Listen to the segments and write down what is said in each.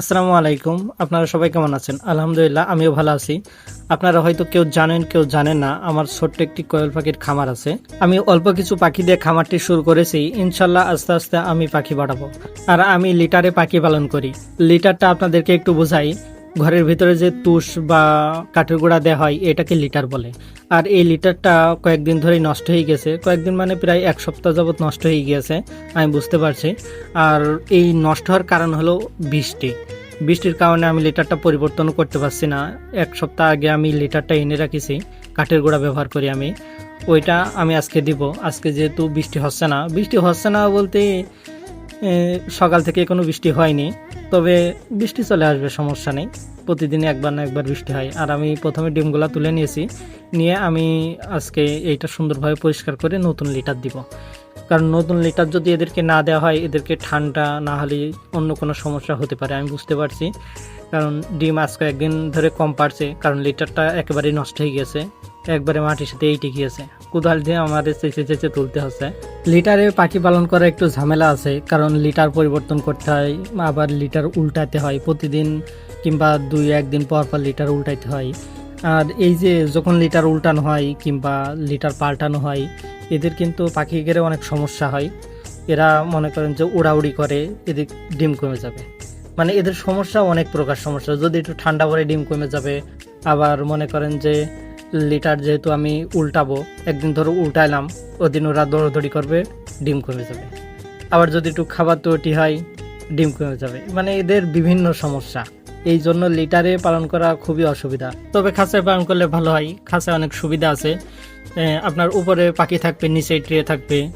আসসালামু আলাইকুম। আপনারা সবাই কেমন আছেন? আলহামদুলিল্লাহ, আমিও ভালো আছি। আপনারা হয়তো কেউ জানেন কেউ জানেন না, আমার ছোট্ট একটি কোয়েল পাখির খামার আছে। আমি অল্প কিছু পাখি দিয়ে খামারটি শুরু করেছি। ইনশাল্লাহ আস্তে আস্তে আমি পাখি বাড়াবো। আর আমি লিটারে পাখি পালন করি। লিটারটা আপনাদেরকে একটু বোঝাই। ঘরের ভিতরে যে তুষ বা কাঠের গোড়া দেওয়া হয়, এটাকে লিটার বলে। আর এই লিটারটা কয়েকদিন ধরেই নষ্ট হয়ে গেছে। কয়েকদিন মানে প্রায় এক সপ্তাহ যাবৎ নষ্ট হয়ে গিয়েছে, আমি বুঝতে পারছি। আর এই নষ্ট হওয়ার কারণ হলো বৃষ্টি। বৃষ্টির কারণে আমি লিটারটা পরিবর্তন করতে পারছি না। এক সপ্তাহ আগে আমি লিটারটা এনে রাখিছি, কাঠের গোড়া ব্যবহার করি আমি। ওইটা আমি আজকে দিব। আজকে যেহেতু বৃষ্টি হচ্ছে না, বৃষ্টি হচ্ছে না বলতে সকাল থেকে কোনো বৃষ্টি হয়নি। তবে বৃষ্টি চলে আসবে, সমস্যা নেই। প্রতিদিন একবার না একবার বৃষ্টি হয়। আর আমি প্রথমে ডিমগুলা তুলে নিয়েছি। নিয়ে আমি আজকে এইটা সুন্দরভাবে পরিষ্কার করে নতুন লিটার দিব। কারণ নতুন লিটার যদি এদেরকে না দেওয়া হয়, এদেরকে ঠান্ডা না হলে অন্য কোনো সমস্যা হতে পারে, আমি বুঝতে পারছি। কারণ ডিম আজকে একদিন ধরে কম পারছে, কারণ লিটারটা একেবারেই নষ্ট হয়ে গেছে একবারে মাটির সাথে এইটি গিয়েছে। কোদাল দিয়ে আমাদের চেঁচে চেঁচে তুলতে হচ্ছে। লিটারে পাখি পালন করা একটু ঝামেলা আছে, কারণ লিটার পরিবর্তন করতে হয়, আবার লিটার উল্টাতে হয় প্রতিদিন কিংবা দুই একদিন পর পর লিটার উল্টাইতে হয়। আর এই যে যখন লিটার উল্টানো হয় কিংবা লিটার পাল্টানো হয়, এদের কিন্তু পাখি ঘেরে অনেক সমস্যা হয়। এরা মনে করেন যে উড়াউড়ি করে, এদের ডিম কমে যাবে। মানে এদের সমস্যা অনেক প্রকার সমস্যা। যদি একটু ঠান্ডা পরে ডিম কমে যাবে, আবার মনে করেন যে লিটার যেহেতু আমি উল্টাবো, একদিন ধরো উল্টাইলাম, ওদিন ওরা দৌড়াদৌড়ি করবে, ডিম কমে যাবে। আবার যদি একটু খাবার তৈরি হয়, ডিম কমে যাবে। মানে এদের বিভিন্ন সমস্যা। এই জন্য লিটারে পালন করা খুবই অসুবিধা। তবে খাঁচায় পালন করলে ভালো হয়। খাঁচায় অনেক সুবিধা আছে। আপনার উপরে পাখি থাকবে, নিচে ট্রে থাকবে।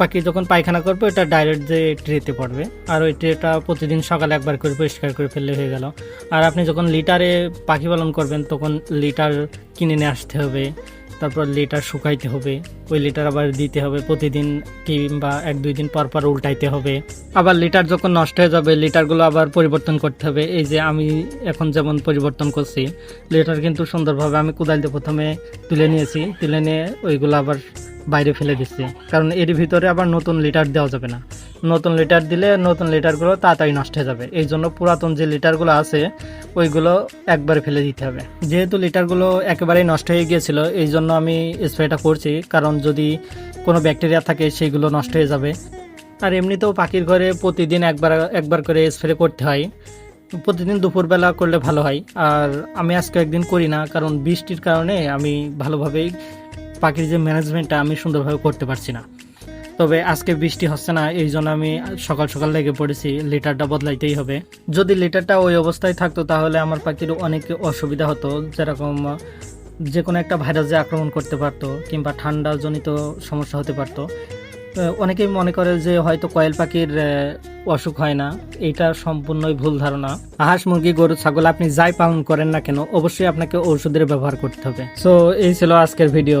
পাখি যখন পায়খানা করবে, ওটা ডাইরেক্ট যে ট্রেতে পড়বে। আর ওই ট্রেটা প্রতিদিন সকালে একবার করে পরিষ্কার করে ফেললে হয়ে গেল। আর আপনি যখন লিটারে পাখি পালন করবেন, তখন লিটার কিনে নিয়ে আসতে হবে, তারপর লিটার শুকাইতে হবে, ওই লিটার আবার দিতে হবে প্রতিদিন কিংবা এক দুই দিন পর পর উল্টাইতে হবে। আবার লিটার যখন নষ্ট হয়ে যাবে লিটারগুলো আবার পরিবর্তন করতে হবে। এই যে আমি এখন যেমন পরিবর্তন করছি লিটার কিন্তু সুন্দরভাবে আমি কোদাল দিয়ে প্রথমে তুলে নিয়েছি, তুলে নিয়ে ওইগুলো আবার বাইরে ফেলে দিচ্ছি। কারণ এর ভিতরে আবার নতুন লিটার দেওয়া যাবে না। নতুন লিটার দিলে নতুন লিটারগুলো তাড়াতাড়ি নষ্ট হয়ে যাবে। এই জন্য পুরাতন যে লিটারগুলো আছে, ওইগুলো একবারে ফেলে দিতে হবে। যেহেতু লিটারগুলো একেবারেই নষ্ট হয়ে গিয়েছিল, এই জন্য আমি স্প্রেটা করছি। কারণ যদি কোনো ব্যাকটেরিয়া থাকে সেইগুলো নষ্ট হয়ে যাবে। আর এমনিতেও পাখির ঘরে প্রতিদিন একবার একবার করে স্প্রে করতে হয়। প্রতিদিন দুপুরবেলা করলে ভালো হয়। আর আমি আজকে একদিন করি না, কারণ বৃষ্টির কারণে আমি ভালোভাবেই পাখির যে ম্যানেজমেন্টটা আমি সুন্দরভাবে করতে পারছি না। তবে আজকে বৃষ্টি হচ্ছে না, এই জন্য আমি সকাল সকাল লেগে পড়েছি লিটারটা বদলাইতেই হবে। যদি লিটারটা ওই অবস্থায় থাকতো, তাহলে আমার পাখির অনেক অসুবিধা হতো, যেরকম যে কোনো একটা ভাইরাস আক্রমণ করতে পারতো, কিংবা ঠান্ডাজনিত সমস্যা হতে পারতো। অনেকেই মনে করে যে হয়তো কয়েল পাখির অসুখ হয় না এটা সম্পূর্ণই ভুল ধারণা। হাঁস, মুরগি, গরু, ছাগল, আপনি যাই পালন করেন না কেন, অবশ্যই আপনাকে ঔষধের ব্যবহার করতে হবে। সো এই ছিল আজকের ভিডিও